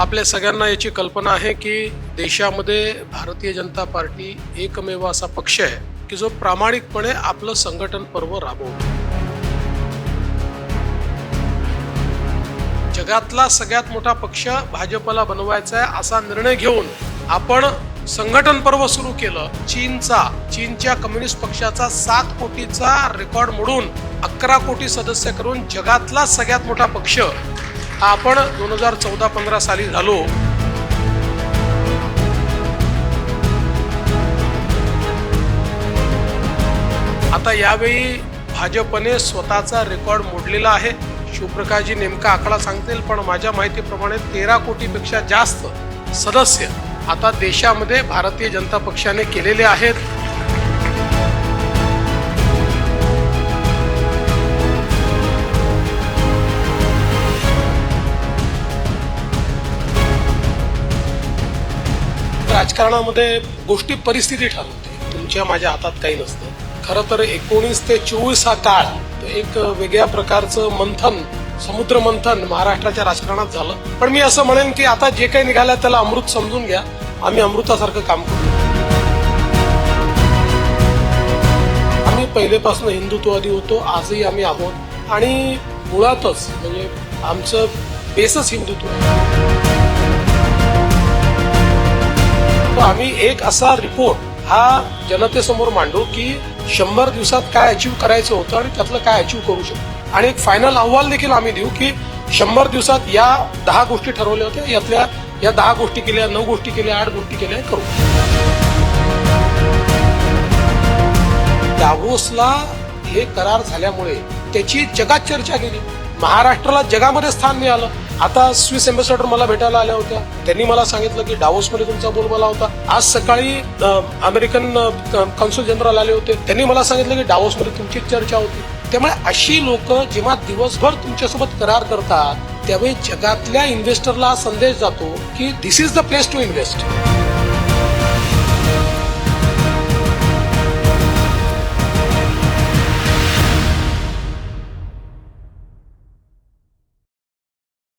आपल्या सगळ्यांना याची कल्पना आहे की देशामध्ये भारतीय जनता पार्टी एकमेव असा पक्ष आहे की जो प्रामाणिकपणे आपलं संघटन पर्व राबवतो. जगातला सगळ्यात मोठा पक्ष भाजपला बनवायचा आहे असा निर्णय घेऊन आपण संघटन पर्व सुरू केलं. चीनचा चीनच्या कम्युनिस्ट पक्षाचा सात कोटीचा रेकॉर्ड मोडून अकरा कोटी सदस्य करून जगातला सगळ्यात मोठा पक्ष आपण दोन हजार चौदा पंधरा साली झालो. आता यावेळी भाजपने स्वतःचा रेकॉर्ड मोडलेला आहे. शिवप्रकाशजी नेमका आकडा सांगतील पण माझ्या माहितीप्रमाणे तेरा कोटीपेक्षा जास्त सदस्य आता देशामध्ये भारतीय जनता पक्षाने केलेले आहेत. राजकारणामध्ये गोष्टी परिस्थिती ठरवते तुमच्या माझ्या हातात काही नसतं. खरं तर एकोणीस ते चोवीस हा काळ एक वेगळ्या प्रकारचं मंथन समुद्र मंथन महाराष्ट्राच्या राजकारणात झालं. पण मी असं म्हणेन की आता जे काही निघालं त्याला अमृत समजून घ्या. आम्ही अमृतासारखं काम करू. आम्ही पहिलेपासून हिंदुत्ववादी होतो आजही आम्ही आहोत. आणि मुळातच म्हणजे आमचं बेसच हिंदुत्व आहे. आम्ही एक असा रिपोर्ट हा जनतेसमोर मांडू की शंभर दिवसात काय अचीव करायचं होतं आणि त्यातलं काय अचीव करू शकतो आणि एक फायनल अहवाल देखील आम्ही देऊ की शंभर दिवसात या दहा गोष्टी ठरवल्या होत्या. यातल्या या दहा गोष्टी केल्या नऊ गोष्टी केल्या आठ गोष्टी केल्या करू. दावोसला हे करार झाल्यामुळे त्याची जगात चर्चा गेली. महाराष्ट्राला जगामध्ये स्थान मिळालं. आता स्विस एम्बेसॅडर मला भेटायला आल्या होत्या. त्यांनी मला सांगितलं की डावोसमध्ये तुमचा बोलबाला होता. आज सकाळी अमेरिकन कॉन्sul जनरल आले होते. त्यांनी मला सांगितलं की डावोसमध्ये तुमची चर्चा होती. त्यामुळे अशी लोक जेव्हा दिवसभर तुमच्यासोबत करार करतात त्यावेळी जगातल्या इन्व्हेस्टरला संदेश जातो की this is the place to invest